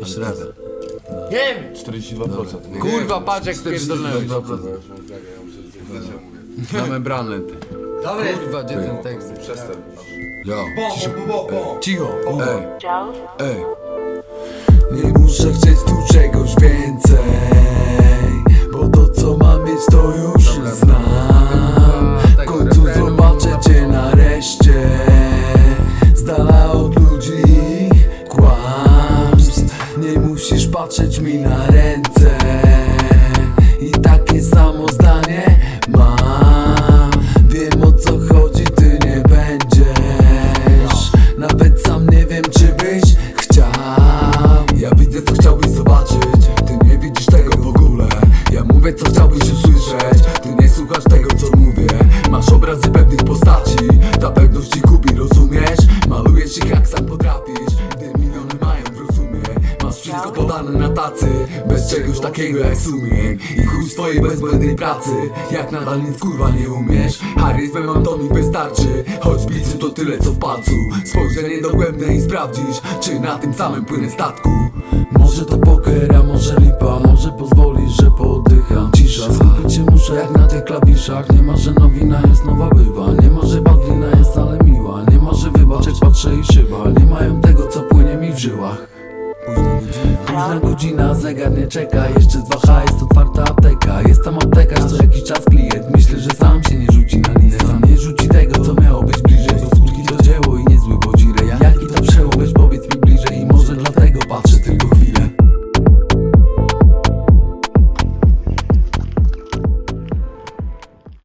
Jeszcze raz. Wiem! 42%. Kurwa, patrz jak spierdolnąłeś. 42%. Na membranę ty. Dobry! Kurwa, gdzie ten tekst? Przestań. Jo. Bo, bo, bo, bo! Cicho. Ej, ej. Nie muszę chcieć tu czegoś więcej Bo to co mam mieć to już znam patrzeć mi na ręce. I takie samo zdanie mam. Wiem o co chodzi, ty nie będziesz. Nawet sam nie wiem czy byś chciał. Ja widzę co chciałbyś zobaczyć. Ty nie widzisz tego w ogóle. Ja mówię co chciałbyś usłyszeć. Ty nie słuchasz tego co mówię. Masz obrazy pewnych postaci. Ta pewność ci gubi, rozumiesz? Malujesz ich jak sam potrafisz wszystko podane na tacy. Bez czegoś takiego jak sumień I chuj swojej bezbłędnej pracy. Jak nadal nic kurwa nie umiesz. Charyzmę mam to mi wystarczy. Choć bicu to tyle co w palcu. Spojrzenie dogłębne i sprawdzisz Czy na tym samym płynę statku. Może to poker, a może lipa. Może pozwolisz, że pooddycham. Cisza, skupić się muszę jak na tych klawiszach. Nie ma, że nowina jest nowa bywa. Nie ma, że badlina Późna godzina, zegar nie czeka Jeszcze z 2H jest otwarta apteka. Jest tam aptekarz, co jakiś czas klient. Myślę, że sam się nie